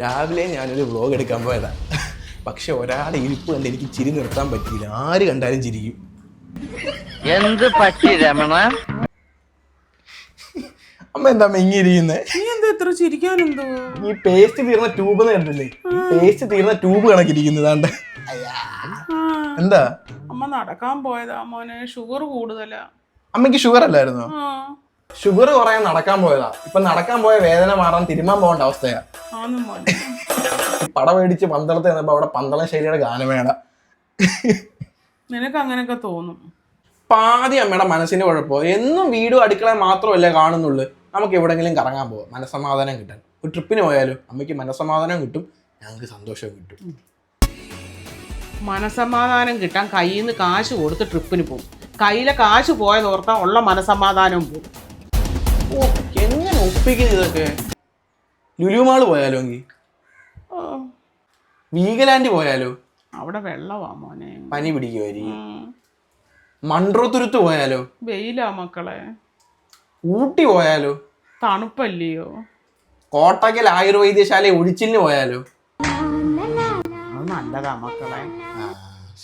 രാവിലെ ഞാനൊരു വ്ലോഗ് എടുക്കാൻ പോയതാണ് പക്ഷെ ഒരാളെ ഇരിപ്പ് കണ്ട് എനിക്ക് ചിരി നിർത്താൻ പറ്റിയില്ല. ആര് കണ്ടാലും ചിരിക്കും. എന്ത് പറ്റി രമണ? അമ്മ എന്താ മെങ്ങിയിരിക്കുന്നേ? നീ എന്താ ഇത്ര ചിരിക്കാനെന്തോ ഈ പേസ്റ്റ് തീർന്ന ട്യൂബ് എന്ന് കണ്ടില്ലേ? പേസ്റ്റ് തീർന്ന ട്യൂബ് കണക്കിരിക്കുന്നതാണ്ട് എന്താ? അമ്മ നടക്കാൻ പോയതാ മോനെ. ഷുഗർ കൂടുതലാ. അമ്മയ്ക്ക് ഷുഗർ അല്ലായിരുന്നോ? ഷുഗർ കുറയാൻ നടക്കാൻ പോയതാ. ഇപ്പൊ നടക്കാൻ പോയ വേദന മാറാൻ തിരുമാൻ പോകേണ്ട അവസ്ഥയാ. പട മേടിച്ച് പന്തളത്ത് ചെന്നപ്പോ അവിടെ പന്തളം ശൈലിയുടെ ഗാനമേള നിനക്ക് അങ്ങനെയൊക്കെ തോന്നും. പാതി അമ്മയുടെ മനസ്സിന് കുഴപ്പം. എന്നും വീടും അടുക്കള മാത്രമല്ലേ കാണുന്നുള്ളൂ. നമുക്ക് എവിടെങ്കിലും കറങ്ങാൻ പോവാം. മനസ്സമാധാനം കിട്ടാൻ. ഒരു ട്രിപ്പിന് പോയാലും അമ്മയ്ക്ക് മനസ്സമാധാനം കിട്ടും. ഞങ്ങൾക്ക് സന്തോഷവും കിട്ടും. മനസ്സമാധാനം കിട്ടാൻ കയ്യിൽ നിന്ന് കാശ് കൊടുത്ത് ട്രിപ്പിന് പോകും കയ്യിലെ കാശ് പോയത് ഓർത്താൽ ഉള്ള മനസ്സമാധാനവും പോകും എങ്ങനെ ഒപ്പിക്കുന്നത് ഇതൊക്കെ ലുലുമാൾ പോയാലോ എങ്കിൽ വീഗലാൻഡ് പോയാലോ? അവിടെ വെള്ളമാ മോനെ. പനി പിടിക്കുമായിരിക്കും. മൺട്രോത്തുരുത്ത് പോയാലോ? വെയിലാ മക്കളെ. ഊട്ടി പോയാലോ? തണുപ്പല്ലയോ? കോട്ടക്കൽ ആയുർവേദ്യശാല ഒഴിച്ചിന് പോയാലോ? അത് നല്ലതാ മക്കളെ.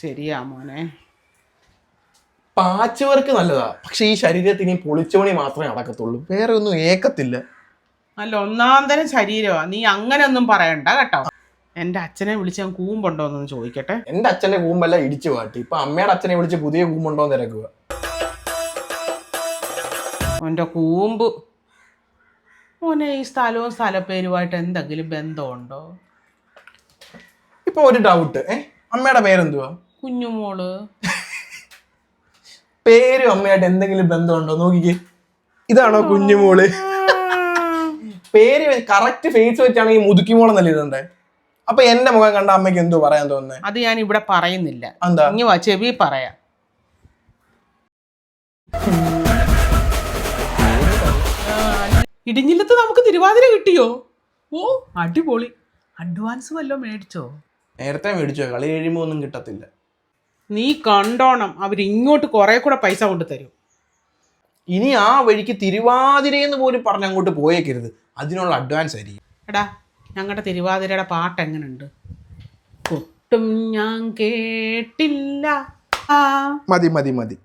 ശരിയാ മോനെ. പാച്ച് വർക്ക് നല്ലതാ. പക്ഷെ ഈ ശരീരത്തിന് പൊളിച്ചോണി മാത്രമേ നടക്കത്തുള്ളൂ. വേറെ ഒന്നും ഏക്കത്തില്ല. അല്ല ഒന്നാം തരം ശരീരമാ. നീ അങ്ങനെ ഒന്നും പറയണ്ട കേട്ടോ. എന്റെ അച്ഛനെ വിളിച്ച് ഞാൻ കൂമ്പുണ്ടോ എന്ന് ചോദിക്കട്ടെ. എന്റെ അച്ഛന്റെ കൂമ്പല്ല ഇടിച്ചു പാട്ടി ഇപ്പൊ അമ്മയുടെ അച്ഛനെ വിളിച്ച് പുതിയ കൂമ്പുണ്ടോ എന്ന് തിരക്കുക. അവന്റെ കൂമ്പ്. മോനെ ഈ സ്ഥലവും സ്ഥലപ്പേരുമായിട്ട് എന്തെങ്കിലും ബന്ധമുണ്ടോ? ഇപ്പൊ ഒരു ഡൗട്ട് ഏ? അമ്മയുടെ പേരെന്തുവാ? കുഞ്ഞുമോൾ. പേരും അമ്മയായിട്ട് എന്തെങ്കിലും ബന്ധമുണ്ടോ? നോക്കിക്കേ. ഇതാണോ കുഞ്ഞുമോൾ. പേര് കറക്റ്റ് ഫേസ് വെച്ചാണെങ്കിൽ മുതുക്കിമോളെന്നല്ല ഇതുണ്ടേ? അപ്പൊ എന്റെ മുഖം കണ്ട അമ്മയ്ക്ക് എന്തോ പറയാൻ തോന്നുന്നത് അത് ഞാൻ ഇവിടെ പറയുന്നില്ല. എന്താ? ഇനി വാ ചെവി പറയാം. ഇടിഞ്ഞില്ലത്ത് നമുക്ക് തിരുവാതിര കിട്ടിയോ? ഓ അടിപൊളി. അഡ്വാൻസ് വല്ലതും മേടിച്ചോ? നേരത്തെ മേടിച്ചോ കളി കഴിയുമ്പോ ഒന്നും കിട്ടത്തില്ല. നീ കണ്ടോണം അവരിങ്ങോട്ട് കുറെ കൂടെ പൈസ കൊണ്ട് തരും ഇനി ആ വഴിക്ക് തിരുവാതിരയെന്ന് പോലും പറഞ്ഞ് അങ്ങോട്ട് പോയേക്കരുത്. അതിനുള്ള അഡ്വാൻസ് ആയിരിക്കും. എടാ ഞങ്ങളുടെ തിരുവാതിരയുടെ പാട്ട് എങ്ങനെയുണ്ട് ഒട്ടും ഞാൻ കേട്ടില്ല. മതി മതി മതി.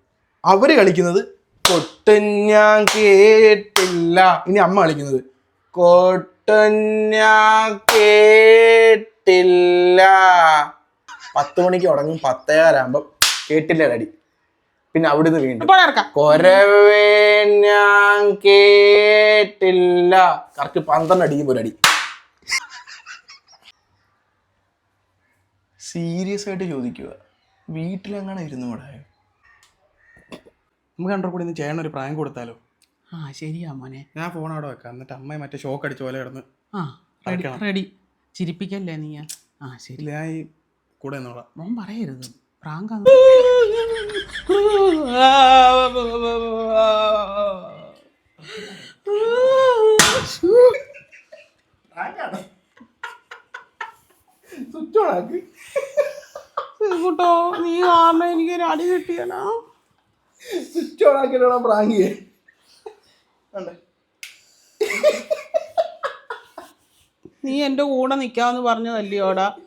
അവർ കളിക്കുന്നത് കൊട്ടും ഞാൻ കേട്ടില്ല. ഇനി അമ്മ കളിക്കുന്നത് കൊട്ടും ഞാൻ കേട്ടില്ല. പത്ത് മണിക്ക് തുടങ്ങും പത്തേകാലാകുമ്പം കേട്ടില്ല അടി പിന്നെ അവിടുന്ന് വീണ്ടും. കൊരവേ ഞാൻ കേട്ടില്ല. കറക്റ്റ് പന്ത്രണ്ട് അടിക്കും ഒരു അടി സീരിയസ് ആയിട്ട് ചോദിക്കുക. വീട്ടിലെങ്ങനെ ഇരുന്നു കൂടെ നമുക്ക് കണ്ടോ കൂടി ഇന്ന് ചെയ്യണ ഒരു പ്രായം കൊടുത്താലോ? ആ ശരിയാ മോനെ. ഞാൻ ഫോൺ അവിടെ വെക്കാം. എന്നിട്ട് അമ്മയെ മറ്റേ ഷോക്ക് അടിച്ച പോലെ കിടന്ന് ആ റെഡി റെഡി ചിരിപ്പിക്കല്ലേ നീ? ആ ശരി. ഞാൻ ഈ കൂടെ നിന്നോളാം. മോൻ പറയരുത്. പ്രാങ്ക് കേട്ടോ നീ കാരണം എനിക്ക് ഒരു അടി കിട്ടിയനാ സ്വിച്ച് ഓൺ ആക്കിയിട്ടാണ് പ്രാങ്ക് കണ്ടേ? നീ എന്റെ കൂടെ നിൽക്കാമെന്ന് പറഞ്ഞതല്ലയോടാ?